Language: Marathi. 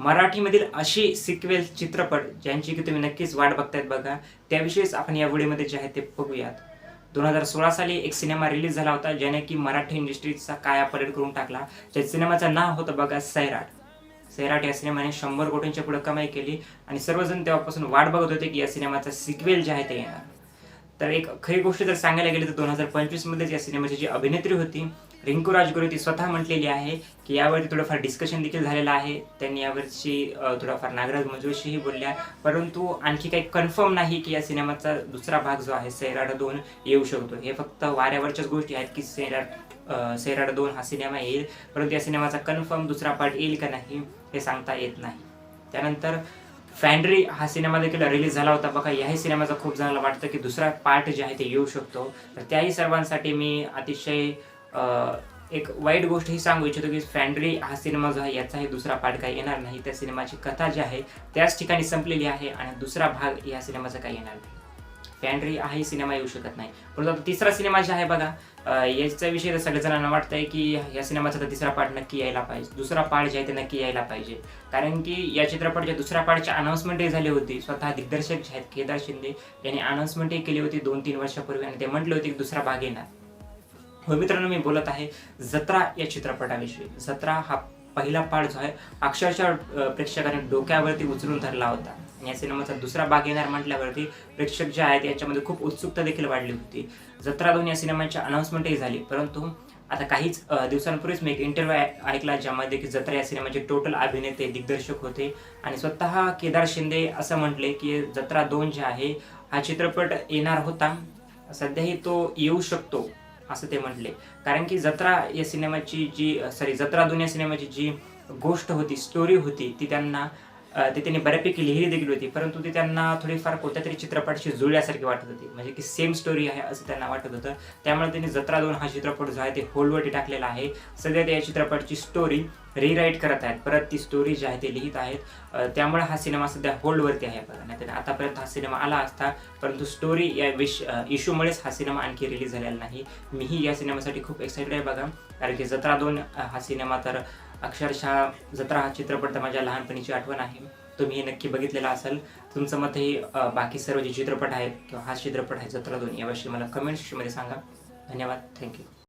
मराठीमधील अशी सिक्वेल चित्रपट ज्यांची की तुम्ही नक्कीच वाट बघतायत बघा त्याविषयीच आपण या व्हिडिओमध्ये जे आहे ते बघूयात. दोन हजार सोळा साली एक सिनेमा रिलीज झाला होता ज्याने की मराठी इंडस्ट्रीचा काया पलट करून टाकला. त्या सिनेमाचं नाव होतं बघा सैराट. सैराट या सिनेमाने शंभर कोटींच्या पुढे कमाई केली आणि सर्वजण तेव्हापासून वाट बघत होते की या सिनेमाचा सिक्वेल जे आहे ते येणार. तर एक खरी गोष्ट जर सांगायला गेली तर दोन हजार पंचवीसमध्येच या सिनेमाची जी अभिनेत्री होती रिंकू राजगुरू ती स्वतः म्हटलेली आहे की यावरती थोडंफार डिस्कशन देखील झालेलं आहे. त्यांनी यावरची थोडाफार नागराज मंजुळशीही बोलल्या. परंतु आणखी काही कन्फर्म नाही की या सिनेमाचा दुसरा भाग जो आहे सैराट दोन येऊ शकतो. हे फक्त वाऱ्यावरच्याच गोष्टी आहेत की सैराट अ, सैराट दोन हा सिनेमा येईल. परंतु या सिनेमाचा कन्फर्म दुसरा पार्ट येईल का नाही हे सांगता येत नाही. त्यानंतर फॅन्ड्री हा सिनेमा देखील रिलीज झाला होता. बघा याही सिनेमाचा खूप जणांना वाटतं की दुसरा पार्ट जे आहे ते येऊ शकतो. तर त्याही सर्वांसाठी मी अतिशय एक वाईट गोष्ट ही सांगू इच्छितो की फॅन्ड्री हा सिनेमा जो आहे याचाही दुसरा पार्ट काही येणार नाही. त्या सिनेमाची कथा जी आहे त्याच ठिकाणी संपलेली आहे आणि दुसरा भाग या सिनेमाचा काही येणार नाही. फॅन्ड्री हाही सिनेमा येऊ शकत नाही. परंतु आता तिसरा सिनेमा जे आहे बघा याचा विषय तर सगळ्या जणांना आहे की या सिनेमाचा तर तिसरा पार्ट नक्की यायला पाहिजे. दुसरा पार्ट जे आहे ते नक्की यायला पाहिजे. कारण की या चित्रपटाच्या दुसऱ्या पार्टची अनाऊन्समेंटही झाली होती. स्वतः दिग्दर्शक जे आहेत केदार शिंदे यांनी अनाऊन्समेंटही केली होती दोन तीन वर्षापूर्वी आणि ते म्हटले होते की दुसरा भाग येणार. हो मित्रांनो मी बोलत आहे जत्रा या चित्रपटाविषयी. जत्रा हा पहिला पार्ट जो आहे अक्षरशः प्रेक्षकाने डोक्यावरती उचलून धरला होता. या सिनेमाचा दुसरा भाग येणार म्हटल्यावरती प्रेक्षक जे आहेत याच्यामध्ये खूप उत्सुकता देखील वाढली होती. जत्रा दोन या सिनेमाची अनाऊन्समेंटही झाली. परंतु आता काहीच दिवसांपूर्वीच मी एक इंटरव्ह्यू ऐकला ज्यामध्ये की जत्रा या सिनेमाचे टोटल अभिनेते दिग्दर्शक होते. आणि स्वतः केदार शिंदे असं म्हटले की जत्रा दोन जे आहे हा चित्रपट येणार होता. सध्याही तो येऊ शकतो. असं ते म्हटले. कारण की जत्रा या सिनेमाची जी सॉरी जत्रा दुनिया सिनेमाची जी गोष्ट होती स्टोरी होती ती त्यांना ते त्यांनी बऱ्यापैकी लिहिली देखील होती परंतु ते त्यांना थोडीफार कोणत्या तरी चित्रपटाशी जुळल्यासारखी वाटत होती. म्हणजे की सेम स्टोरी आहे असं त्यांना वाटत होतं. त्यामुळे त्यांनी जत्रा दोन हा चित्रपट जो आहे ते होल्डवरती टाकलेला आहे. सध्या ते या चित्रपटाची स्टोरी रिराईट करत आहेत. परत ती स्टोरी जी आहे ते लिहित आहेत. त्यामुळे हा सिनेमा सध्या होल्डवरती आहे बघा. नाही आतापर्यंत हा सिनेमा आला असता परंतु स्टोरी या विश इशूमुळेच हा सिनेमा आणखी रिलीज झालेला नाही. मीही या सिनेमासाठी खूप एक्साइटेड आहे बघा. कारण की जत्रा दोन हा सिनेमा तर अक्षरशः जत्रा हा चित्रपट तर माझ्या लहानपणीची आठवण आहे. तुम्ही हे नक्की बघितलेला असेल. तुमचं मत हे बाकी सर्व जे चित्रपट आहेत किंवा हा चित्रपट आहे जत्रा दोन याविषयी मला कमेंट सेक्शनमध्ये सांगा. धन्यवाद. थँक्यू